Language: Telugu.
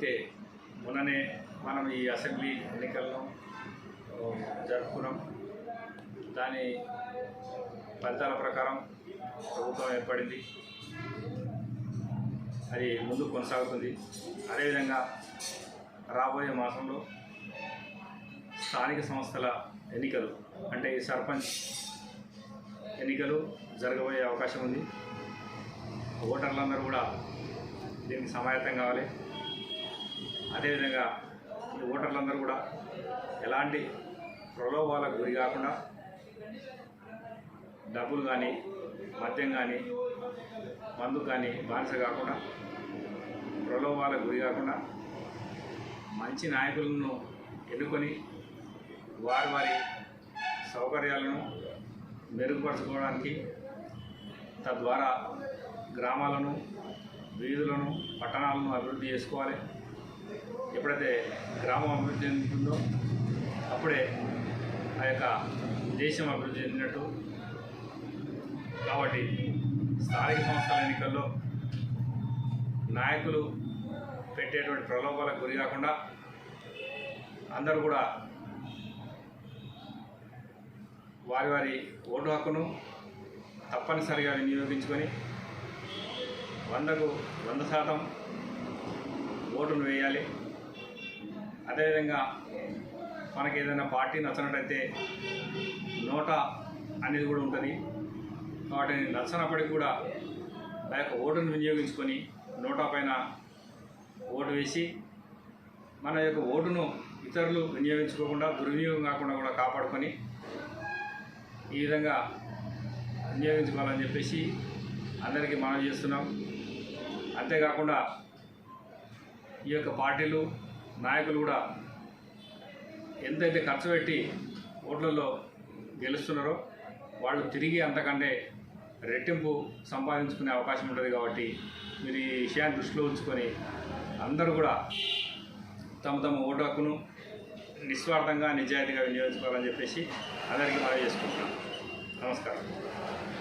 అయితే మొన్ననే మనం ఈ అసెంబ్లీ ఎన్నికలను జరుపుకున్నాం. దాని ఫలితాల ప్రకారం ప్రభుత్వం ఏర్పడింది. అది ముందు కొనసాగుతుంది. అదేవిధంగా రాబోయే మాసంలో స్థానిక సంస్థల ఎన్నికలు అంటే ఈ సర్పంచ్ ఎన్నికలు జరగబోయే అవకాశం ఉంది. ఓటర్లందరూ కూడా దీనికి సమాయత్తం కావాలి. అదేవిధంగా ఈ ఓటర్లందరూ కూడా ఎలాంటి ప్రలోభాలకు గురి కాకుండా డబ్బులు కానీ మద్యం కానీ మందు కానీ బానిస కాకుండా ప్రలోభాలకు గురి కాకుండా మంచి నాయకులను ఎన్నుకొని వారి వారి సౌకర్యాలను మెరుగుపరచుకోవడానికి తద్వారా గ్రామాలను వీధులను పట్టణాలను అభివృద్ధి చేసుకోవాలి. ఎప్పుడైతే గ్రామం అభివృద్ధి చెందుతుందో అప్పుడే ఆ యొక్క దేశం అభివృద్ధి చెందినట్టు కాబట్టి స్థానిక సంస్థల ఎన్నికల్లో నాయకులు పెట్టేటువంటి ప్రలోభాలకు గురి కాకుండా అందరూ కూడా వారి వారి ఓటు హక్కును తప్పనిసరిగా వినియోగించుకొని వందకు వంద శాతం ఓటును వేయాలి. అదేవిధంగా మనకి ఏదైనా పార్టీ నచ్చినట్టయితే నోటా అనేది కూడా ఉంటుంది. కాబట్టి నచ్చనప్పటికి కూడా ఆ యొక్క ఓటును వినియోగించుకొని నోటా పైన ఓటు వేసి మన యొక్క ఓటును ఇతరులు వినియోగించుకోకుండా దుర్వినియోగం కాకుండా కూడా కాపాడుకొని ఈ విధంగా వినియోగించుకోవాలని చెప్పేసి అందరికీ మనం చేస్తున్నాం. అంతేకాకుండా ఈ యొక్క పార్టీలు నాయకులు కూడా ఎంతైతే ఖర్చు పెట్టి ఓట్లలో గెలుస్తున్నారో వాళ్ళు తిరిగి అంతకంటే రెట్టింపు సంపాదించుకునే అవకాశం ఉంటుంది కాబట్టి మీరు ఈ విషయాన్ని దృష్టిలో ఉంచుకొని అందరూ కూడా తమ తమ ఓటు హక్కును నిస్వార్థంగా నిజాయితీగా వినియోగించుకోవాలని చెప్పేసి అందరికీ మనం చేసుకుంటున్నాం నమస్కారం.